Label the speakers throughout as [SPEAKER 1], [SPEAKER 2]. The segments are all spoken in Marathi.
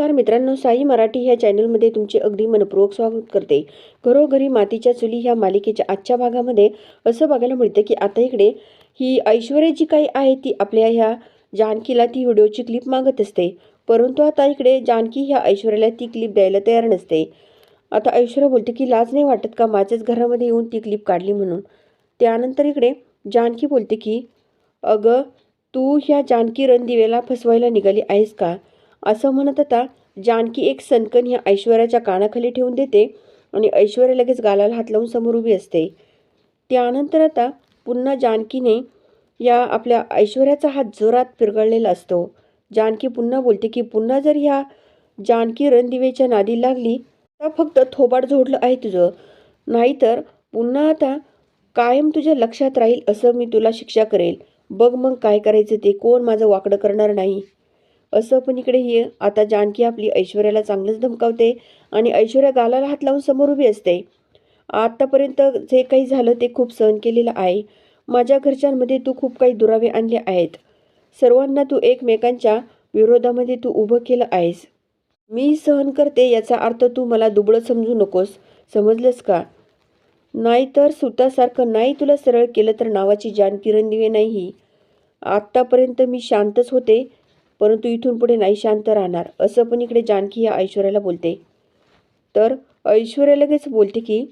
[SPEAKER 1] नमस्कार मित्रांनो साई मराठी ह्या चॅनलमध्ये तुमचे अगदी मनपूर्वक स्वागत करते. घरोघरी मातीच्या चुली ह्या मालिकेच्या आजच्या भागामध्ये असं बघायला मिळतं की आता इकडे ही ऐश्वर्या जी काही आहे ती आपल्या ह्या जानकीला ती व्हिडिओची क्लिप मागत असते. परंतु आता इकडे जानकी ह्या ऐश्वर्याला ती क्लिप द्यायला तयार नसते. आता ऐश्वर्या बोलते की लाज नाही वाटत का माझ्याच घरामध्ये येऊन ती क्लिप काढली म्हणून? त्यानंतर इकडे जानकी बोलते की अगं तू ह्या जानकी रणदिवेला फसवायला निघाली आहेस का? असं म्हणत आता जानकी एक सनकन ह्या ऐश्वर्याच्या कानाखाली ठेवून देते आणि ऐश्वर्या लगेच गालाला हात लावून समोर उभी असते. त्यानंतर आता पुन्हा जानकीने या आपल्या ऐश्वर्याचा हात जोरात पिरगळलेला असतो. जानकी पुन्हा बोलते की पुन्हा जर ह्या जानकी रणदिवेच्या नादी लागली तर फक्त थोबाड जोडलं आहे तुझं. नाहीतर पुन्हा आता कायम तुझ्या लक्षात राहील असं मी तुला शिक्षा करेल. बघ मग काय करायचं ते. कोण माझं वाकडं करणार नाही? असं पण इकडे ही आता जानकी आपली ऐश्वर्याला चांगलंच धमकावते आणि ऐश्वर्या गालाला हात लावून समोर उभी असते. आत्तापर्यंत जे काही झालं ते खूप सहन केलेलं आहे. माझ्या घरच्यांमध्ये तू खूप काही दुरावे आणले आहेत. सर्वांना तू एकमेकांच्या विरोधामध्ये तू उभं केलं आहेस. मी सहन करते याचा अर्थ तू मला दुबळं समजू नकोस. समजलंस का? नाही तर सुतासारखं नाही तुला सरळ केलं तर नावाची जानकी रणदिवे नाही. आत्तापर्यंत मी शांतच होते. परंतु इथून पुढे नाही शांत राहणार असं पण इकडे जानकी या ऐश्वर्याला बोलते. तर ऐश्वर्या लगेच बोलते की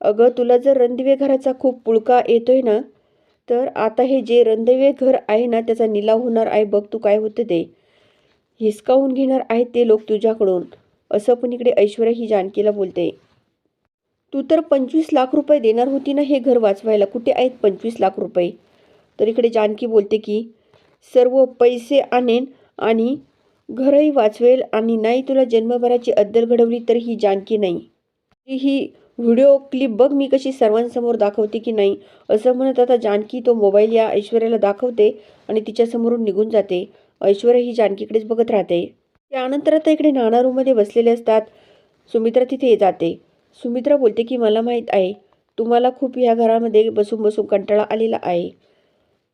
[SPEAKER 1] अगं तुला जर रणदिवे घराचा खूप पुळका येतोय ना तर आता हे जे रणदिवे घर आहे ना त्याचा निलाव होणार आहे बघ तू काय होतं ते. हिसकावून घेणार आहेत ते लोक तुझ्याकडून असं पण इकडे ऐश्वर्या ही जानकीला बोलते. तू तर पंचवीस लाख रुपये देणार होती ना हे घर वाचवायला कुठे आहेत पंचवीस लाख रुपये? तर इकडे जानकी बोलते की सर्व पैसे आणेन आणि घरही वाचवेल आणि नाही तुला जन्मभराची अद्दल घडवली तर ही जानकी नाही. ही ही व्हिडिओ क्लिप बघ मी कशी सर्वांसमोर दाखवते की नाही असं म्हणत आता जानकी तो मोबाईल या ऐश्वर्याला दाखवते आणि तिच्यासमोरून निघून जाते. ऐश्वर्या ही जानकीकडेच बघत राहते. त्यानंतर आता इकडे नाना रूममध्ये बसलेले असतात. सुमित्रा तिथे जाते. सुमित्रा बोलते की मला माहीत आहे तुम्हाला खूप ह्या घरामध्ये बसून बसून कंटाळा आलेला आहे.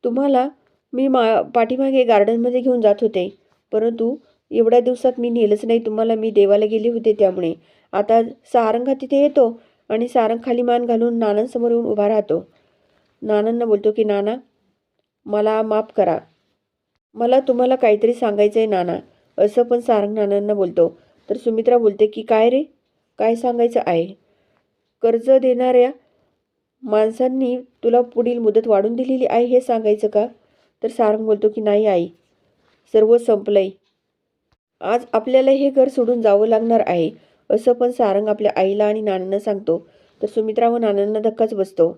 [SPEAKER 1] तुम्हाला मी मा पाठीमागे गार्डनमध्ये घेऊन जात होते. परंतु एवढ्या दिवसात मी नेलंच नाही. तुम्हाला मी देवाला गेले होते त्यामुळे. आता सारंग तिथे येतो आणि सारंग खाली मान घालून नानांसमोर येऊन उभा राहतो. नानांना बोलतो की नाना मला माफ करा. मला तुम्हाला काहीतरी सांगायचं आहे नाना. असं पण सारंग नानांना बोलतो. तर सुमित्रा बोलते की काय रे? काय सांगायचं आहे? कर्ज देणाऱ्या माणसांनी तुला पुढील मुदत वाढून दिलेली आहे हे सांगायचं का? तर सारंग बोलतो की नाही आई सर्व संपलंय. आज आपल्याला हे घर सोडून जावं लागणार आहे. असं पण सारंग आपल्या आईला आणि नानांना सांगतो. तर सुमित्रा व नानांना धक्काच बसतो.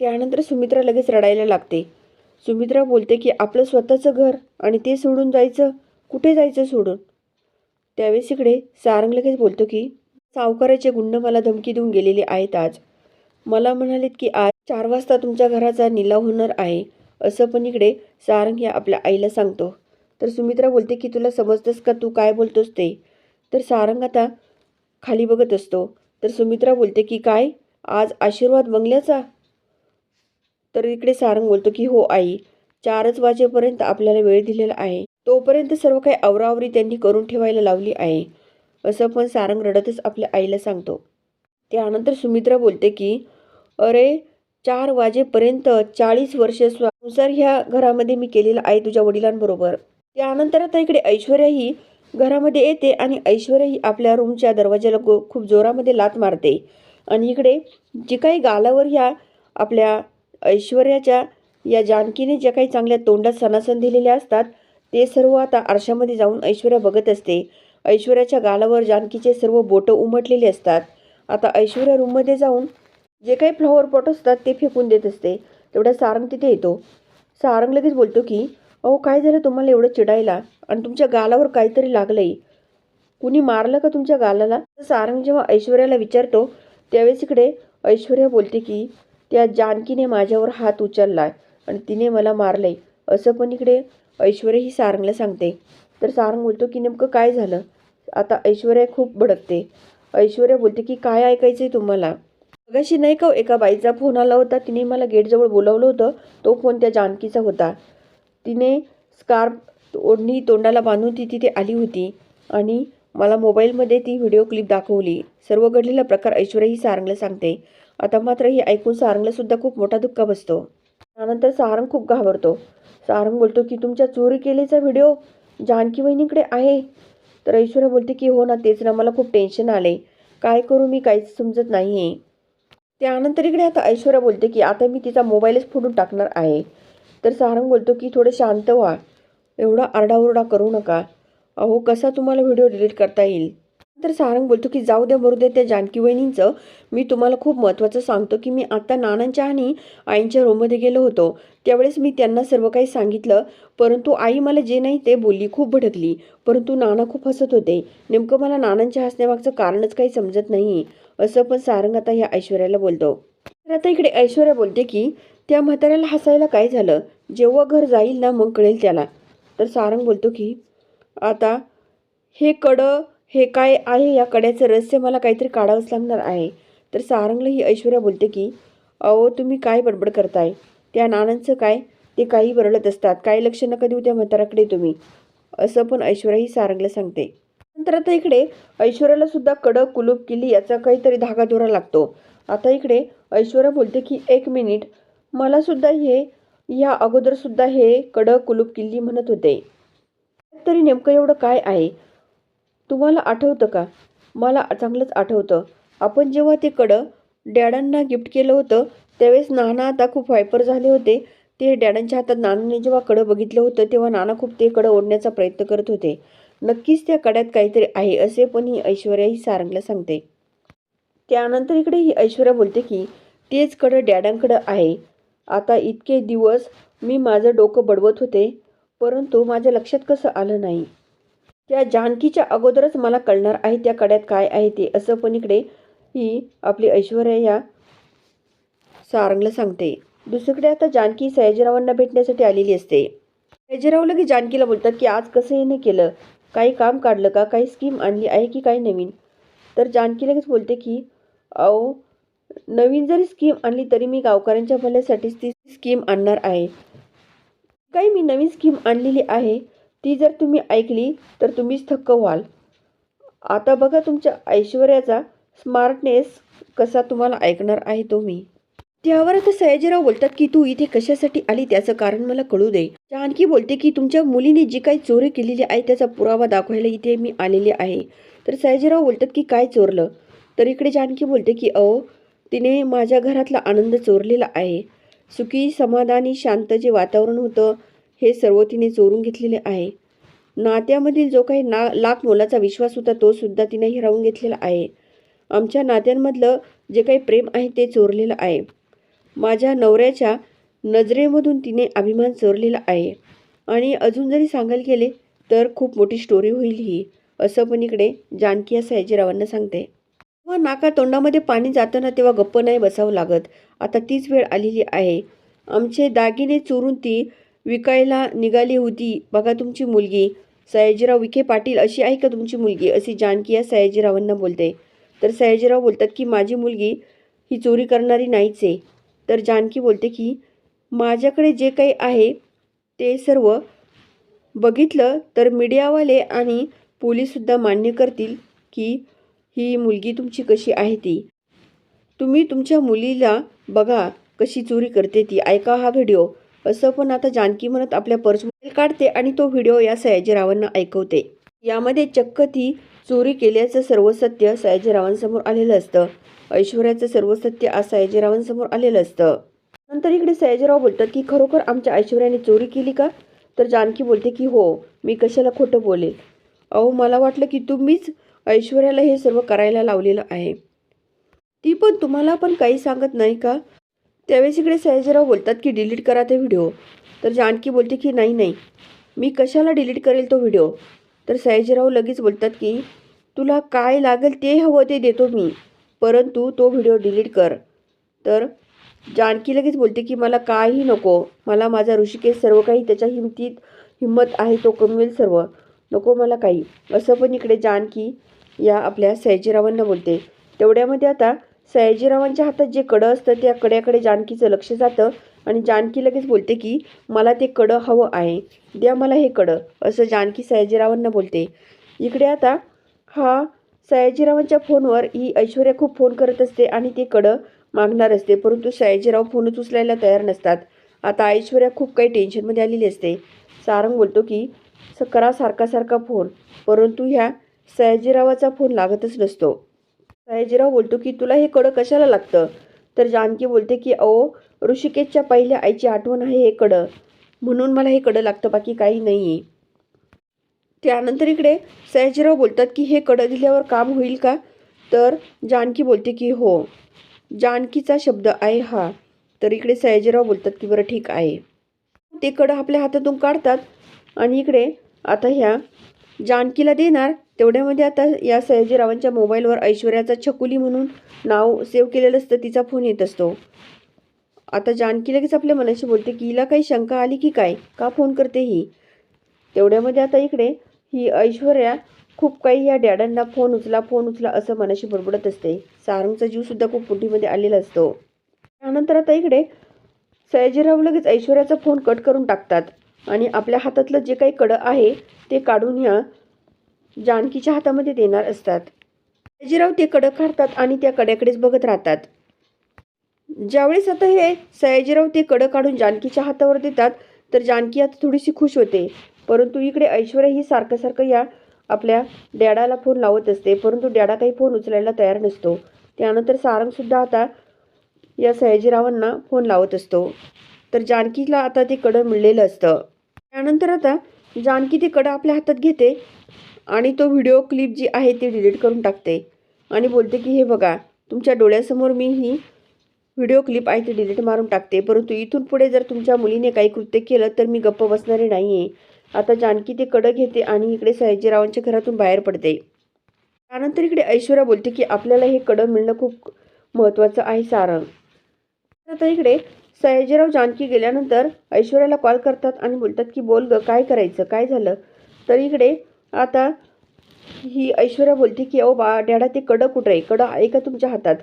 [SPEAKER 1] त्यानंतर सुमित्रा लगेच रडायला लागते. सुमित्रा बोलते की आपलं स्वतःचं घर आणि ते सोडून जायचं? कुठे जायचं सोडून? त्यावेळेस इकडे सारंग लगेच बोलतो की सावकाराचे गुंड मला धमकी देऊन गेलेले आहेत आज. मला म्हणालेत की आज चार वाजता तुमच्या घराचा निलाव होणार आहे. असं पण इकडे सारंग या आपल्या आईला सांगतो. तर सुमित्रा बोलते की तुला समजतंस का तू काय बोलतोस ते? तर सारंग आता खाली बघत असतो. तर सुमित्रा बोलते की काय? आज आशीर्वाद बंगल्याचा तर इकडे सारंग बोलतो की हो आई चारच वाजेपर्यंत आपल्याला वेळ दिलेला आहे. तोपर्यंत सर्व काही आवरावरी त्यांनी करून ठेवायला लावली आहे. असं पण सारंग रडतच आपल्या आईला सांगतो. त्यानंतर सुमित्रा बोलते की अरे चार वाजेपर्यंत चाळीस वर्ष संसार ह्या घरामध्ये मी केलेला आहे तुझ्या वडिलांबरोबर. त्यानंतर आता इकडे ऐश्वर्या ही घरामध्ये येते आणि ऐश्वर्या ही आपल्या रूमच्या दरवाजाला गो खूप जोरामध्ये लात मारते. आणि इकडे जे काही गालावर ह्या आपल्या ऐश्वर्याच्या या जानकीने ज्या काही चांगल्या तोंडात सणासण दिलेल्या असतात ते सर्व आता आरशामध्ये जाऊन ऐश्वर्या बघत असते. ऐश्वर्याच्या गालावर जानकीचे सर्व बोटं उमटलेले असतात. आता ऐश्वर्या रूममध्ये जाऊन जे काही फ्लॉवर पॉट असतात ते फेकून देत असते. तेवढ्या सारंग तिथे येतो. सारंग लगेच बोलतो की अहो काय झालं तुम्हाला एवढं चिडायला? आणि तुमच्या गालावर काहीतरी लागलंय. कुणी मारलं का तुमच्या गालाला? सारंग जेव्हा ऐश्वर्याला विचारतो त्यावेळेस इकडे ऐश्वर्या बोलते की त्या जानकीने माझ्यावर हात उचलला आणि तिने मला मारलंय. असं पण इकडे ऐश्वर्या ही सारंगला सांगते. तर सारंग बोलतो की नेमकं काय झालं? आता ऐश्वर्या खूप भडकते. ऐश्वर्या बोलते की काय ऐकायचं आहे तुम्हाला? मगाशी नाही का हो, एका बाईचा फोन आला होता तिने मला गेटजवळ बोलावलं होतं तो फोन त्या जानकीचा होता. तिने स्कार्फ ओढणी तोंडाला बांधून ती तिथे आली होती आणि मला मोबाईलमध्ये ती व्हिडिओ क्लिप दाखवली. सर्व घडलेला प्रकार ऐश्वर्या ही सारंगला सांगते. आता मात्र ही ऐकून सारंगलासुद्धा खूप मोठा धक्का बसतो. त्यानंतर सारंग खूप घाबरतो. सारंग बोलतो की तुमच्या चोरी केलेचा व्हिडिओ जानकी वहिनीकडे आहे. तर ऐश्वर्या बोलते की हो ना तेच ना मला खूप टेन्शन आले काय करू मी काहीच समजत नाही आहे त्यानंतर इकडे आता ऐश्वर्या बोलते की आता मी तिचा मोबाईलच फोडून टाकणार आहे. तर सारंग बोलतो की थोडं शांत व्हा. एवढा आरडाओरडा करू नका. अहो कसा तुम्हाला व्हिडिओ डिलीट करता येईल? तर सारंग बोलतो की जाऊ द्या मरू द्या त्या जानकी वहिनींचं. मी तुम्हाला खूप महत्त्वाचं सांगतो की मी आत्ता नानांच्या आणि आईंच्या रूममध्ये गेलो होतो. त्यावेळेस मी त्यांना सर्व काही सांगितलं परंतु आई मला जे नाही ते बोलली खूप भडकली. परंतु नाना खूप हसत होते. नेमकं मला नानांच्या हसण्यामागचं कारणच काही समजत नाही. असं पण सारंग आता ह्या ऐश्वर्याला बोलतो. तर आता इकडे ऐश्वर्या बोलते की त्या म्हाताऱ्याला हसायला काय झालं? जेव्हा घर जाईल ना मग कळेल त्याला. तर सारंग बोलतो की आता हे कडं हे काय आहे या कड्याचं रहस्य मला काहीतरी काढावंच लागणार आहे. तर सारंगला ही ऐश्वर्या बोलते की अहो तुम्ही काय बडबड करताय? त्या नानांचं काय? ते काही बरळत असतात. काही लक्ष नका देऊ त्या म्हाताराकडे तुम्ही. असं पण ऐश्वर्या ही सारंगला सांगते. नंतर आता इकडे ऐश्वर्याला सुद्धा कडक कुलूप केली याचा काहीतरी धागा दोरा लागतो. आता इकडे ऐश्वर्या बोलते की एक मिनिट. मला सुद्धा हे या अगोदर सुद्धा हे कडक कुलूप किल्ली म्हणत होते. तरी नेमकं एवढं काय आहे? तुम्हाला आठवतं का? मला चांगलंच आठवतं. आपण जेव्हा ते कडं डॅडांना गिफ्ट केलं होतं त्यावेळेस नाना आता खूप हायपर झाले होते. ते डॅडांच्या हातात नानाने जेव्हा कडं बघितलं होतं तेव्हा नाना खूप ते कडं ओढण्याचा प्रयत्न करत होते. नक्कीच त्या कड्यात काहीतरी आहे असे पण ही ऐश्वर्या ही सारंगला सांगते. त्यानंतर इकडे ही ऐश्वर्या बोलते की तेच कडं डॅडांकडं आहे. आता इतके दिवस मी माझं डोकं बडवत होते परंतु माझ्या लक्षात कसं आलं नाही. त्या जानकीच्या अगोदरच मला कळणार आहे त्या कड्यात काय आहे ते. असं पण इकडे ही आपली ऐश्वर्या या सारंगला सांगते. दुसरीकडे आता जानकी सयाजीरावांना भेटण्यासाठी आलेली असते. सयाजीराव लगेच जानकीला बोलतात की आज कसं येणं केलं? काही काम काढलं का? काही स्कीम आणली आहे की काही नवीन? तर जानकी लगेच बोलते की अहो नवीन जरी स्कीम आणली तरी मी गावकऱ्यांच्या भल्यासाठीच ती स्कीम आणणार आहे. काही मी नवीन स्कीम आणलेली आहे. ती जर तुम्ही ऐकली तर तुम्हीच थक्क व्हाल. आता बघा तुमच्या ऐश्वर्याचा स्मार्टनेस कसा तुम्हाला ऐकणार आहे तो मी. त्यावर आता सयाजीराव बोलतात की तू इथे कशासाठी आली? त्याचं कारण मला कळू दे. जानकी बोलते की तुमच्या मुलीने जी काही चोरी केलेली आहे त्याचा पुरावा दाखवायला इथे मी आलेले आहे. तर सयाजीराव बोलतात की काय चोरलं? तर इकडे जानकी बोलते की अहो तिने माझ्या घरातला आनंद चोरलेला आहे. सुखी समाधानी शांत जे वातावरण होतं हे सर्व तिने चोरून घेतलेले आहे. नात्यामधील जो काही ना लाख मोलाचा विश्वास होता तो सुद्धा तिने हिरावून घेतलेला आहे. आमच्या नात्यांमधलं जे काही प्रेम आहे ते चोरलेलं आहे. माझ्या नवऱ्याच्या नजरेमधून तिने अभिमान चोरलेला आहे. आणि अजून जरी सांगायला गेले तर खूप मोठी स्टोरी होईल ही असं पण इकडे जानकी या सयाजीरावांना सांगते. व नाका तोंडामध्ये पाणी जाताना तेव्हा गप्प नाही बसावं लागत. आता तीच वेळ आलेली आहे. आमचे दागिने चोरून ती विकायला निघाली होती. बघा तुमची मुलगी. सयाजीराव विखे पाटील अशी आहे का तुमची मुलगी? अशी जानकी या सयाजीरावांना बोलते. तर सयाजीराव बोलतात की माझी मुलगी ही चोरी करणारी नाहीच आहे. तर जानकी बोलते की माझ्याकडे जे काही आहे ते सर्व बघितलं तर मीडियावाले आणि पोलीससुद्धा मान्य करतील की ही मुलगी तुमची कशी आहे ती. तुम्ही तुमच्या मुलीला बघा कशी चोरी करते ती. ऐका हा व्हिडिओ. असं पण आता जानकी म्हणत आपल्या पर्समध्ये काढते आणि तो व्हिडिओ या सयाजीरावांना ऐकवते. यामध्ये चक्क ती चोरी केल्याचं सर्व सत्य सयाजीरावांसमोर आलेलं असतं. ऐश्वर्याचं सर्व सत्य आज सयाजीरावांसमोर आलेलं असतं. नंतर इकडे सयाजीराव बोलतात की खरोखर आमच्या ऐश्वर्याने चोरी केली का? तर जानकी बोलते की हो मी कशाला खोटं बोलेल? अहो मला वाटलं की तुम्हीच ऐश्वर्याला हे सर्व करायला लावलेलं आहे. ती पण तुम्हाला पण काही सांगत नाही का? त्यावेळेस इकडे सयाजीराव बोलतात की डिलीट करा ते व्हिडिओ. तर जानकी बोलते की नाही नाही. मी कशाला डिलीट करेल तो व्हिडिओ? तर सयाजीराव लगेच बोलतात की तुला काय लागेल ते हवं ते देतो मी. परंतु तो व्हिडिओ डिलीट कर. तर जानकी लगेच बोलते की मला काही नको. मला माझा ऋषिकेश सर्व काही त्याच्या हिमतीत हिंमत आहे तो कमवेल सर्व. नको मला काही. असं पण इकडे जानकी या आपल्या सयाजीरावांना बोलते. तेवढ्यामध्ये आता सयाजीरावांच्या हातात जे कडं असतं त्या कड्याकडे जानकीचं लक्ष जातं आणि जानकी लगेच बोलते की मला ते कडं हवं आहे. द्या मला हे कडं. असं जानकी सयाजीरावांना बोलते. इकडे आता हा सयाजीरावांच्या फोनवर ही ऐश्वर्या खूप फोन करत असते आणि ते कडं मागणार असते. परंतु सयाजीराव फोनच उचलायला तयार नसतात. आता ऐश्वर्या खूप काही टेन्शनमध्ये आलेली असते. सारंग बोलतो की स करा सारखा सारखा फोन. परंतु ह्या सयाजीरावाचा फोन लागतच नसतो. सयाजीराव बोलतो की तुला हे कडं कशाला लागतं? तर जानकी बोलते की अहो ऋषिकेशच्या पहिल्या आईची आठवण आहे हे कडं. म्हणून मला हे कडं लागतं बाकी काही नाही आहे त्यानंतर इकडे सयाजीराव बोलतात की हे कडं दिल्यावर काम होईल का? तर जानकी बोलते की हो. जानकीचा शब्द आहे हा. तर इकडे सयाजीराव बोलतात की बरं ठीक आहे. ते कडं आपल्या हातातून काढतात आणि इकडे आता ह्या जानकीला देणार तेवढ्यामध्ये आता या सयाजीरावांच्या मोबाईलवर ऐश्वर्याचा छकुली म्हणून नाव सेव्ह केलेलं असतं तिचा फोन येत असतो. आता जानकी लगेच आपल्या मनाशी बोलते की हिला काही शंका आली की काय? का फोन करते ही? तेवढ्यामध्ये आता इकडे ही ऐश्वर्या खूप काही या डॅडांना फोन उचला फोन उचला असं मनाशी बडबडत असते. सारंगचा जीवसुद्धा खूप मुठीमध्ये आलेला असतो. त्यानंतर आता इकडे सयाजीराव लगेच ऐश्वर्याचा फोन कट करून टाकतात आणि आपल्या हातातलं जे काही कडं आहे ते काढून ह्या जानकीच्या हातामध्ये देणार असतात. सयाजीराव ते कडं काढतात आणि त्या कड्याकडेच बघत राहतात. ज्यावेळेस आता हे सयाजीराव ते कडं काढून जानकीच्या हातावर देतात तर जानकी आता थोडीशी खुश होते. परंतु इकडे ऐश्वर्या ही सारखं सारखं या आपल्या डॅडाला फोन लावत असते. परंतु डॅडा काही फोन उचलायला तयार नसतो. त्यानंतर सारंगसुद्धा आता या सयाजीरावांना फोन लावत असतो. तर जानकीला आता ते कडं मिळलेलं असतं. त्यानंतर आता जानकी ते कडं आपल्या हातात घेते. आणि तो व्हिडिओ क्लिप जी आहे ती डिलीट करून टाकते. आणि बोलते की हे बघा तुमच्या डोळ्यासमोर मी ही व्हिडिओ क्लिप आहे ती डिलीट मारून टाकते. परंतु इथून पुढे जर तुमच्या मुलीने काही कृत्य केलं तर मी गप्प बसणारे नाही आहे आता जानकी ते कडं घेते आणि इकडे सयाजीरावांच्या घरातून बाहेर पडते. त्यानंतर इकडे ऐश्वर्या बोलते की आपल्याला हे कडं मिळणं खूप महत्त्वाचं आहे सारंग. आता इकडे सयाजीराव जानकी गेल्यानंतर ऐश्वर्याला कॉल करतात आणि बोलतात की बोल ग काय करायचं? काय झालं? तर इकडे आता ही ऐश्वर्या बोलते की अहो बा डॅडा ते कडं कुठं आहे? कडं आहे का तुमच्या हातात?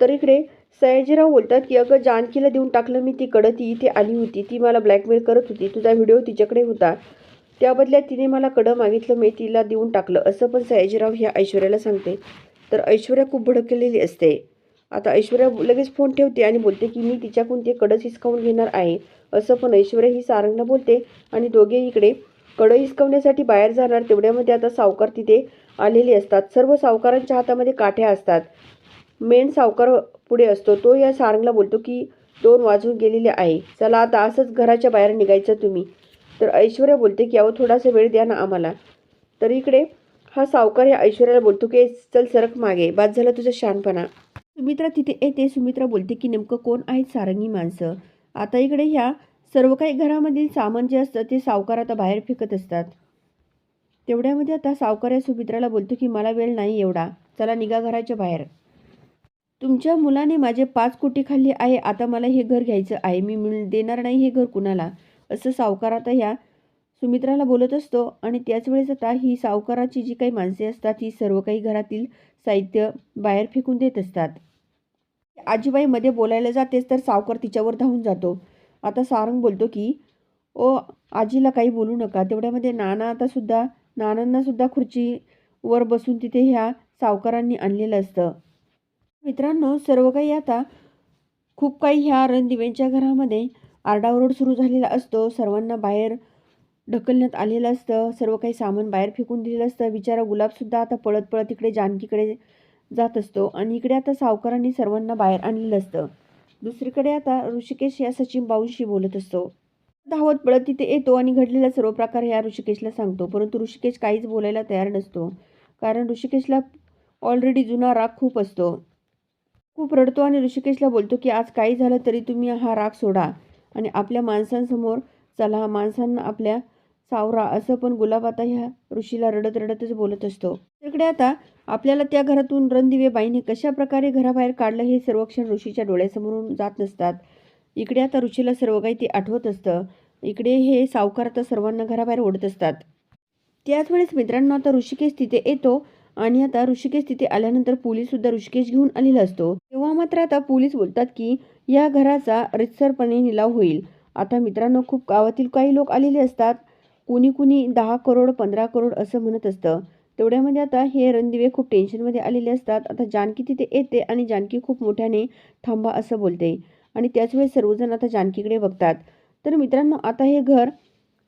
[SPEAKER 1] तर इकडे सयाजीराव बोलतात की अगं जानकीला देऊन टाकलं मी ती कडं ती इथे आली होती. ती मला ब्लॅकमेल करत होती. तुझा व्हिडिओ तिच्याकडे होता. त्या बदल्यात तिने मला कडं मागितलं मी तिला देऊन टाकलं. असं पण सयाजीराव ह्या ऐश्वर्याला सांगते. तर ऐश्वर्या खूप भडकलेली असते. आता ऐश्वर्या लगेच फोन ठेवते आणि बोलते की मी तिच्याकडून ते कडच हिसकावून घेणार आहे. असं पण ऐश्वर्या ही सारंगला बोलते आणि दोघे इकडे कडं हिसकवण्यासाठी बाहेर जाणार तेवढ्यामध्ये आता सावकार तिथे आलेले असतात. सर्व सावकारांच्या हातामध्ये काठ्या असतात. मेन सावकार पुढे असतो. तो या सारंगला बोलतो की दोन वाजून गेलेले आहे. चला आता असंच घराच्या बाहेर निघायचं तुम्ही. तर ऐश्वर्या बोलते की अहो थोडासा वेळ द्या ना आम्हाला. तर इकडे हा सावकार या ऐश्वर्याला बोलतो की चल सरक मागे. बाद झाला तुझा शहाणपणा. सुमित्रा तिथे येते. सुमित्रा बोलते की नेमकं कोण आहेत सारंगी माणसं? आता इकडे ह्या सर्व काही घरामधील सामान जे असतं ते सावकार आता बाहेर फेकत असतात. तेवढ्यामध्ये आता सावकार या सुमित्राला बोलतो की मला वेळ नाही एवढा. चला निघा घराच्या बाहेर. तुमच्या मुलाने माझे पाच कोटी खाल्ले आहे. आता मला हे घर घ्यायचं आहे. मी मिळ देणार नाही हे घर कुणाला? असं सावकार आता ह्या सुमित्राला बोलत असतो आणि त्याच वेळेस आता ही सावकाराची जी काही माणसे असतात ही सर्व काही घरातील साहित्य बाहेर फेकून देत असतात. आजीबाई मध्ये बोलायला जातेच तर सावकार तिच्यावर धावून जातो. आता सारंग बोलतो की ओ आजीला काही बोलू नका. तेवढ्यामध्ये नाना आता सुद्धा नानांना सुद्धा खुर्चीवर बसून तिथे ह्या सावकारांनी आणलेलं असतं. मित्रांनो सर्व काही आता खूप काही ह्या रणदिव्यांच्या घरामध्ये आरडाओरड सुरू झालेला असतो. सर्वांना बाहेर ढकलण्यात आलेलं असतं. सर्व काही सामान बाहेर फेकून दिलेलं असतं. बिचारा गुलाबसुद्धा आता पळत पळत इकडे जानकीकडे जात असतो. आणि इकडे आता सावकारांनी सर्वांना बाहेर आणलेलं असतं. दुसरीकडे आता ऋषिकेश या सचिन बाऊंशी बोलत असतो. धावत पळत तिथे येतो आणि घडलेला सर्व प्रकार ह्या ऋषिकेशला सांगतो. परंतु ऋषिकेश काहीच बोलायला तयार नसतो. कारण ऋषिकेशला ऑलरेडी जुना राग खूप असतो. खूप रडतो आणि ऋषिकेशला बोलतो की आज काही झालं तरी तुम्ही हा राग सोडा आणि आपल्या माणसांसमोर चला. माणसांना आपल्या सावरा असं पण गुलाब आता ह्या ऋषीला रडत रडतच बोलत असतो. तिकडे आता आपल्याला त्या घरातून रणदिवे बाईने कशा प्रकारे घराबाहेर काढलं हे सर्व क्षण ऋषीच्या डोळ्यासमोरून जात नसतात. इकडे आता ऋषीला सर्व काही ते आठवत असतं. इकडे हे सावकार आता सर्वांना घराबाहेर ओढत असतात. त्याच वेळेस मित्रांनो आता ऋषिकेश तिथे येतो आणि आता ऋषिकेश तिथे आल्यानंतर पोलीससुद्धा ऋषिकेश घेऊन आलेला असतो. तेव्हा मात्र आता पोलीस बोलतात की या घराचा रितसरपणे निलाव होईल. आता मित्रांनो खूप गावातील काही लोक आलेले असतात. कुणी कुणी दहा करोड पंधरा करोड असं म्हणत असतं. तेवढ्यामध्ये आता हे रणदिवे खूप टेन्शनमध्ये आलेले असतात. आता जानकी तिथे येते आणि जानकी खूप मोठ्याने थांबा असं बोलते. आणि त्याच वेळेस सर्वजण आता जानकीकडे बघतात. तर मित्रांनो आता हे घर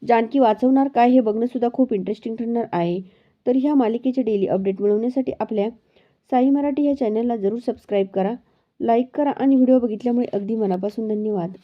[SPEAKER 1] जानकी वाचवणार काय हे बघणंसुद्धा खूप इंटरेस्टिंग ठरणार आहे. तर ह्या मालिकेचे डेली अपडेट मिळवण्यासाठी आपल्या साई मराठी या चॅनलला जरूर सबस्क्राईब करा लाईक करा आणि व्हिडिओ बघितल्यामुळे अगदी मनापासून धन्यवाद.